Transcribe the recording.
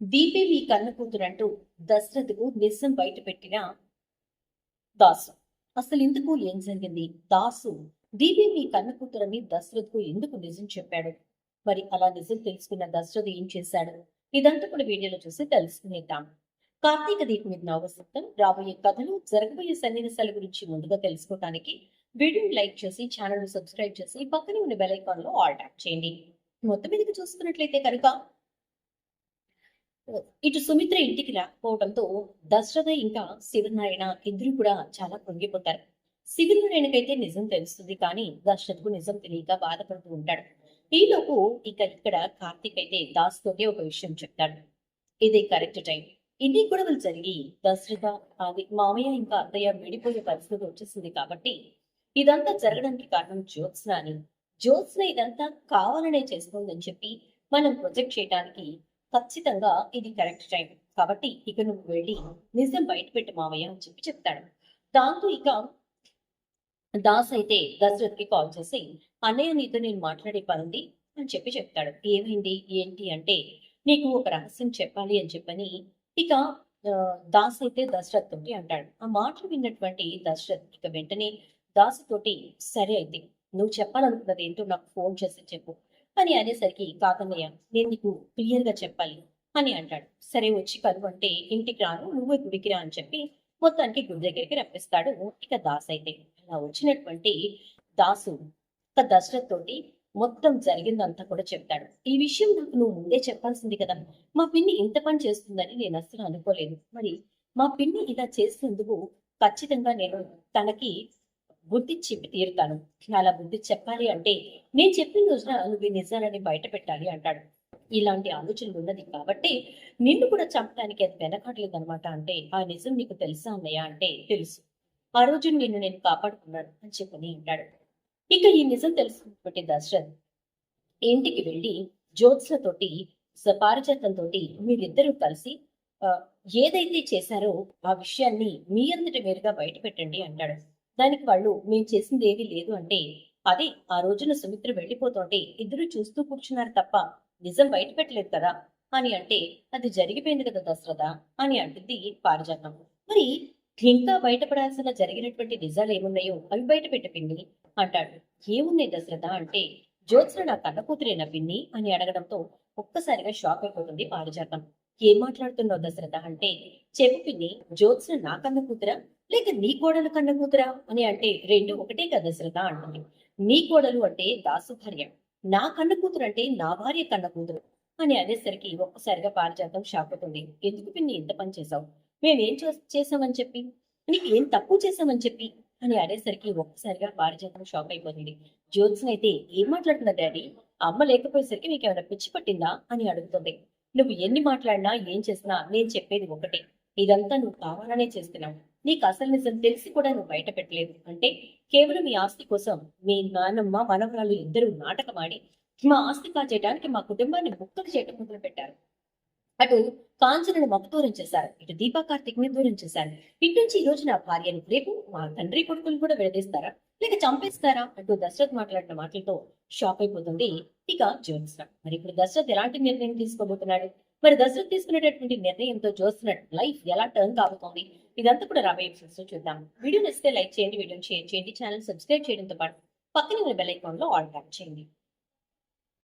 దీపే మీ కన్న కూతురంటూ దశరథకు నిజం బయటపెట్టిన దాసు. అసలు ఇందుకు ఏం జరిగింది? దాసు దీపే మీ కన్న కూతురని దశరథకు ఎందుకు నిజం చెప్పాడు? మరి అలా నిజం తెలుసుకున్న దశరథ్ ఏం చేశాడు? ఇదంతా కూడా వీడియోలో చూసి తెలుసుకునేద్దాం. కార్తీక దీపం మీద నవసత్వం రాబోయే కథలు జరగబోయే సన్నివేశాల గురించి ముందుగా తెలుసుకోవడానికి వీడియోని లైక్ చేసి ఛానల్ సబ్స్క్రైబ్ చేసి పక్కనే ఉన్న బెల్ ఐకాన్లో ఆల్ ట్యాప్ చేయండి. మొత్తం మీదకి చూసుకున్నట్లయితే కనుక ఇటు సుమిత్ర ఇంటికి రాకపోవడంతో దశరథ ఇంకా శివనారాయణ ఇద్దరు కూడా చాలా కృంగిపోతారు శివనారాయణకైతే నిజం తెలుస్తుంది కానీ దశరథకు నిజం తెలియక బాధపడుతూ ఉంటాడు. ఈలోపు ఇక ఇక్కడ కార్తీక్ అయితే దాస్ తోటే ఒక విషయం చెప్తాడు. ఇది కరెక్ట్ టైం. ఇన్ని గొడవలు జరిగి దశరథ అది మామయ్య ఇంకా అత్తయ్య విడిపోయే పరిస్థితి వచ్చేసింది కాబట్టి ఇదంతా జరగడానికి కారణం జ్యోత్స్న అని జ్యోత్స్న ఇదంతా కావాలనే చేస్తుందని చెప్పి మనం ప్రొజెక్ట్ చేయడానికి ఖచ్చితంగా ఇది కరెక్ట్ టైం కాబట్టి ఇక నువ్వు వెళ్ళి నిజం బయట పెట్టు మావయ్య అని చెప్పి చెప్తాడు. దాంతో ఇక దాస్ అయితే దశరథ్కి కాల్ చేసి అన్నయ్య నీతో నేను మాట్లాడే పనుంది అని చెప్పి చెప్తాడు. ఏమైంది? ఏంటి? అంటే నీకు ఒక రహస్యం చెప్పాలి అని చెప్పని ఇక దాస్ అయితే దశరథ్ తోటి అంటాడు. ఆ మాటలు విన్నటువంటి దశరథ్ ఇక వెంటనే దాసు తోటి సరే అయితే నువ్వు చెప్పాలనుకున్నది ఏంటో నాకు ఫోన్ చేసి చెప్పు. అని అనేసరికి కాకమయ్య నేను నీకు క్లియర్గా చెప్పాలి అని అంటాడు. సరే వచ్చి కలువు అంటే ఇంటికి రాను నువ్వు గుడికి రా అని చెప్పి మొత్తానికి గుడి దగ్గరికి రప్పిస్తాడు ఇక దాస్ అయితే. అలా వచ్చినటువంటి దాసు ఒక దశరథ్ తోటి మొత్తం జరిగిందంతా కూడా చెప్తాడు. ఈ విషయం నాకు నువ్వు ముందే చెప్పాల్సింది కదా. మా పిన్ని ఇంత పని చేస్తుందని నేను అస్సలు అనుకోలేదు. మరి మా పిన్ని ఇలా చేసినందుకు ఖచ్చితంగా నేను తనకి బుద్ధి చెప్పి తీరుతాను. అలా బుద్ధి చెప్పాలి అంటే నేను చెప్పిన రోజున నువ్వు నిజాలని బయట పెట్టాలి అంటాడు. ఇలాంటి ఆలోచనలు ఉన్నది కాబట్టి నిన్ను కూడా చంపడానికి అది వెనకట్లేదు అనమాట అంటే ఆ నిజం నీకు తెలుసా ఉన్నాయా అంటే తెలుసు. ఆ రోజు నిన్ను నేను కాపాడుకున్నాను అని చెప్పని అంటాడు. ఇక ఈ నిజం తెలుసుకున్నటువంటి దశరథ్ ఇంటికి వెళ్ళి జ్యోత్స్నతోటి పారిజాతంతో మీరిద్దరూ కలిసి ఏదైతే చేశారో ఆ విషయాన్ని మీ అంతటి మీరుగా బయట పెట్టండి అంటాడు. దానికి వాళ్ళు మేము చేసింది ఏది లేదు అంటే అదే ఆ రోజున సుమిత్ర వెళ్ళిపోతుంటే ఇద్దరు చూస్తూ కూర్చున్నారు తప్ప నిజం బయట పెట్టలేదు కదా అని అంటే అది జరిగిపోయింది కదా దశరథ అని అంటుంది పారిజాతం. మరి ఇంకా బయటపడాల్సిన జరిగినటువంటి నిజాలు ఏమున్నాయో అవి బయట పెట్టపిండి అంటాడు. ఏమున్నాయి దశరథ అంటే జ్యోత్స్న నా కన్న కూతురేనా పిన్ని అని అడగడంతో ఒక్కసారిగా షాక్ అయిపోతుంది పారిజాతం. ఏం మాట్లాడుతున్నావు దశరథ అంటే చెప్పు పిన్ని జ్యోత్స్న నా కన్న కూతురా? లేక నీ కోడలు కన్న కూతురా? అని అంటే రెండు ఒకటే కదా శ్రద్ధ అంటుంది. నీ కోడలు అంటే దాసు భార్య నా కన్న కూతురు అంటే నా భార్య కన్న కూతురు. అని అనేసరికి ఒక్కసారిగా పారిజాతం షాక్ అవుతుంది ఎందుకు పిన్ని ఇంత పని చేసావు మేమేం చే- చేసామని చెప్పి? నీకు ఏం తప్పు చేసామని చెప్పి? అని అనేసరికి ఒక్కసారిగా పారిజాతం షాక్ అయిపోతుంది. జ్యోత్స్న అయితే ఏం మాట్లాడుతున్నా డాడీ? అమ్మ లేకపోయేసరికి మీకు ఏమైనా పిచ్చి పట్టిందా? అని అడుగుతుంది. నువ్వు ఎన్ని మాట్లాడినా ఏం చేసినా నేను చెప్పేది ఒకటే. ఇదంతా నువ్వు కావాలనే చేస్తున్నావు. నీకు అసలు నిజం తెలిసి కూడా నువ్వు బయట పెట్టలేదు అంటే కేవలం మీ ఆస్తి కోసం మీ నాన్నమ్మ మనవరాలు ఇద్దరు నాటకమాడి మా ఆస్తి కాచేయడానికి మా కుటుంబాన్ని ముక్కలు చేయటం మొదలు పెట్టారు అటు కాంచనను మాకు దూరం చేశారు ఇటు దీపా కార్తిక్ని దూరం చేశారు. ఇటు నుంచి ఈ రోజు నా భార్యను రేపు మా తండ్రి కొడుకులు కూడా విడదీస్తారా? లేక చంపేస్తారా? అంటూ దశరథ్ మాట్లాడిన మాటలతో షాక్ అయిపోతుంది ఇక జ్యోత్స్న మరి ఇప్పుడు దశరథ్ ఎలాంటి నిర్ణయం తీసుకోబోతున్నాడు? మరి దశరథ్ తీసుకునేటటువంటి నిర్ణయంతో జ్యోత్స్న లైఫ్ ఎలా టర్న్ కాబోతోంది? ఇదంతా కూడా రాబోయే ఎపిసోడ్స్లో చూద్దాం. వీడియో నచ్చితే లైక్ చేయండి వీడియోని షేర్ చేయండి ఛానల్ సబ్స్క్రైబ్ చేయడంతో పాటు పక్కనే ఉన్న బెల్ ఐకాన్లో ఆల్ ట్యాప్ చేయండి.